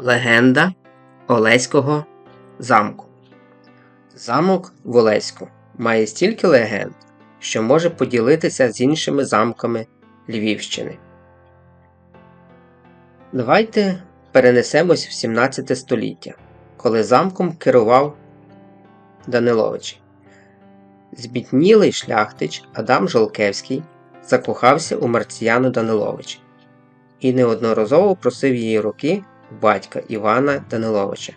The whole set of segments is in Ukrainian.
Легенда Олеського замку. Замок в Олеську має стільки легенд, що може поділитися з іншими замками Львівщини. Давайте перенесемось в 17 століття, коли замком керував Данилович. Збіднілий шляхтич Адам Жолкевський закохався у Марціяну Данилович і неодноразово просив її руки батька Івана Даниловича.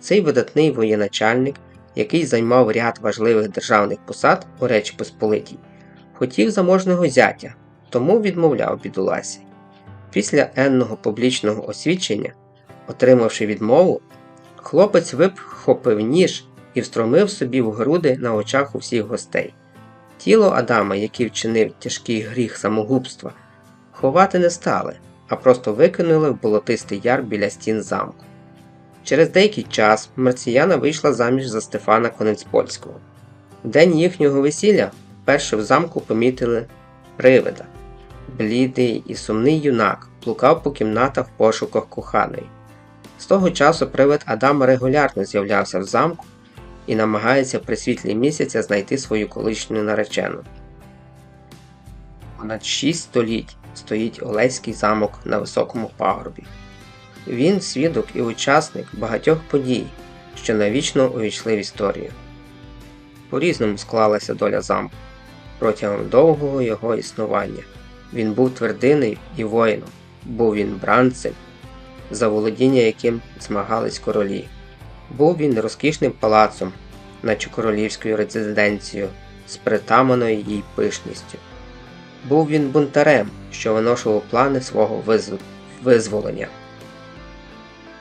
Цей видатний воєначальник, який займав ряд важливих державних посад у Речі Посполитій, хотів заможного зятя, тому відмовляв бідоласі. Після енного публічного освідчення, отримавши відмову, хлопець вихопив ніж і встромив собі в груди на очах у всіх гостей. Тіло Адама, який вчинив тяжкий гріх самогубства, ховати не стали, а просто викинули в болотистий яр біля стін замку. Через деякий час Марціяна вийшла заміж за Стефана Конецпольського. В день їхнього весілля вперше в замку помітили привида. Блідий і сумний юнак блукав по кімнатах в пошуках коханої. З того часу привид Адама регулярно з'являвся в замку і намагається при світлі місяця знайти свою колишню наречену. Понад шість століть стоїть Олеський замок на високому пагорбі. Він свідок і учасник багатьох подій, що навічно увійшли в історію. По-різному склалася доля замку протягом довгого його існування. Він був твердиною і воїном, був він бранцем, за володіння яким змагались королі. Був він розкішним палацом, наче королівською резиденцією, з притаманою їй пишністю. Був він бунтарем, що виношував плани свого визв... визволення.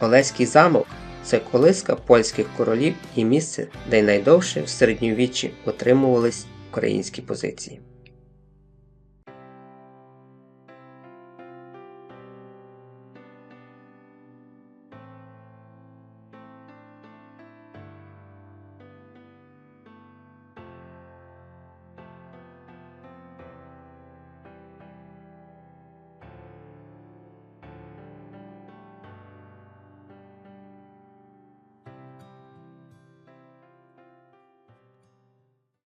Олеський замок це колиска польських королів і місце, де найдовше в середньовіччі утримувались українські позиції.